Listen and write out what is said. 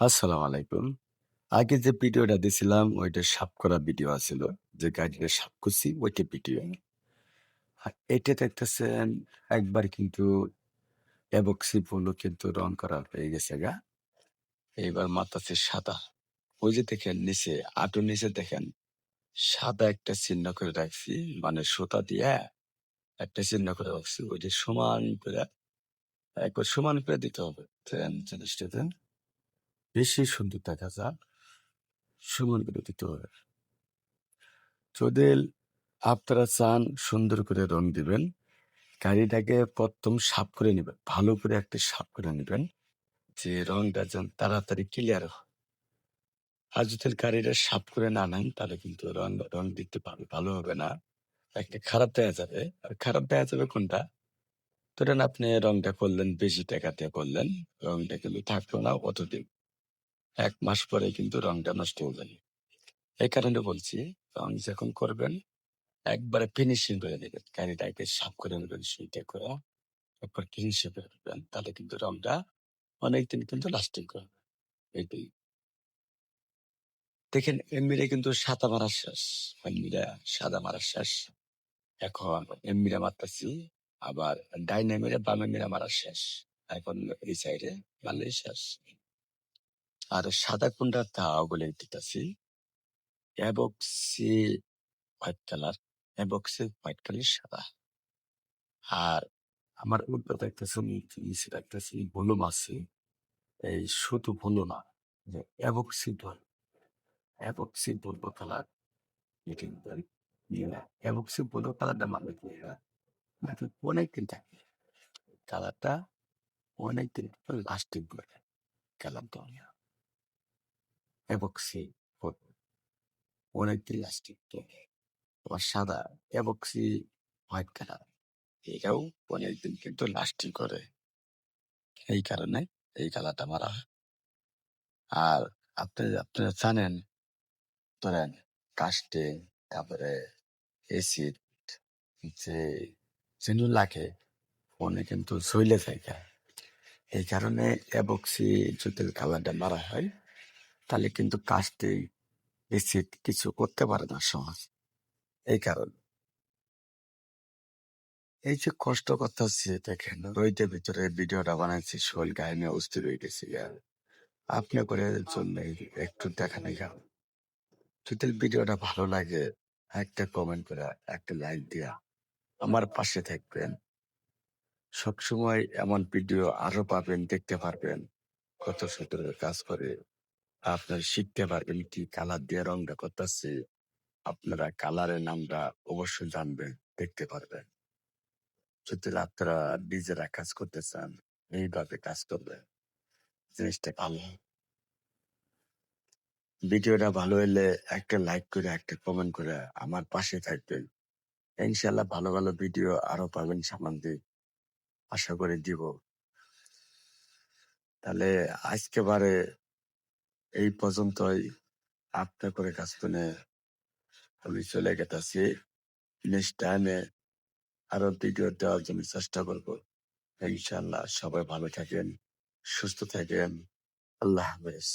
আসসালামু আলাইকুম। আগে যে ভিডিওটা দিছিলাম, ওইটা সাফ করা ভিডিও আছিল। যে গাড়িটা সাফ করছি, ওইটা ভিডিও। আর এটা দেখতেছেন, একবার কিন্তু এবক্সি ফুলও কিন্তু রং করা হয়ে গেছে গা। এইবার মাথাতে সাদা। ওই যে দেখেন নিচে, আটুর নিচে দেখেন, সাদা একটা চিহ্ন করে রাখছি মানে সুতা দিয়ে একটা চিহ্ন করে রাখছি ওইটা সমান করে, একবার সমান করে দিতে হবে বেশি সুন্দর দেখা যায় সমান দিতে হবে। যদি আপনারা চান সুন্দর করে রং দিবেন। গাড়িটাকে প্রথম সাফ করে নেবেন, ভালো করে একটা সাফ করে নেবেন যে রংটা যেন তাড়াতাড়ি ক্লিয়ার হয়। আর যদি গাড়িটা সাফ করে না নেন, তাহলে কিন্তু রং রং দিতে পারবে, ভালো হবে না। একটা খারাপ দেওয়া যাবে। আর খারাপ দেওয়া যাবে কোনটা? ধরেন আপনি রংটা করলেন, বেশি টাকা দিয়ে করলেন, রংটা কিন্তু থাকল না অতদিন। এক মাস পরে কিন্তু রংটা নষ্ট হয়ে যাবে এই কারণে বলছি, রং যখন করবেন, একবারে ফিনিশিং করে দেবেন গাড়িটাকে সাফ করে নেবেন, সেইটা করে একবার ফিনিশিং করে দেবেন তাহলে কিন্তু রংটা অনেকদিন কিন্তু লাস্টিং করবে। এইটাই দেখেন এমবিরা কিন্তু সাদা মারা শেষ। এমবিরা সাদা মারা শেষ। এখন এমবিরা মারতেছি, আবার ডাইনে মেরে বামে মেরে মারা শেষ। এখন এই সাইডে মারলে শেষ। আর সাদা কুন্ডা তাও বলে দিতেছি। Epoxy white colour epoxy white colour সাদা। আর আমার উল্টো দেখতেছি নিচে দেখতেছি, ভলুম আছে। এই শুধু ভুলো না, যে অ্যাবক্সি বল অ্যাবক্সি বলব কালার। অ্যাবক্সি বলব কালারটা মানে কি অনেকদিন থাকে। কালারটা অনেকদিন লাস্টিং করে, কালারটা। অ্যাবক্সি অনেকদিন লাস্টিং আবার সাদা অ্যাবক্সি হোয়াইট কালার এটাও অনেকদিন কিন্তু লাস্টিং করে। এই কারণে এই কালারটা মারা হয়। আর আপনি আপনারা জানেন, ধরেন কাস্টিং তারপরে এসিড যে যেগুলো লাগে, ফোনে কিন্তু শৈলে থাকে। এই কারণে অ্যাবক্সি যদি কালারটা মারা হয়। তাহলে কিন্তু কাজটি এসিড কিছু করতে পারে না সমাজ। এই কারণে। এই যে কষ্ট করতেছি, দেখেন রইতে ভিতরে ভিডিওটা বানাইছি শোল গায়ে অস্থির হয়ে গেছি আপনি করে জন্য একটু দেখানো গেল যদি ভিডিওটা ভালো লাগে, একটা কমেন্ট করে একটা লাইক দিয়া আমার পাশে থাকবেন। সবসময় এমন ভিডিও আরও পাবেন, দেখতে পারবেন, কত সুন্দর কাজ করে আপনার শিখতে পারবেন কি কালার দিয়ে রংটা করতেছে, আপনারা কালারের নামটা অবশ্যই জানবেন, দেখতে পারবেন। যদি আপনারা নিজেরা কাজ করতে চান, এইভাবে কাজ করবেন, জিনিসটা ভালো। ভিডিওটা ভালো হলে একটা লাইক করে, একটা কমেন্ট করে আমার পাশে থাকবেন। ইনশাল্লাহ ভালো ভালো ভিডিও আরও পাবেন সামান দিয়ে আশা করে দিব। তাহলে আজকে বারে এই পর্যন্তই। আপনার করে কাজ করে আমি চলে গেতেছি। নেক্সট টাইমে আরও ভিডিও দেওয়ার জন্য চেষ্টা করব। ইনশাল্লাহ সবাই ভালো থাকেন, সুস্থ থাকেন। আল্লাহ হাফেজ।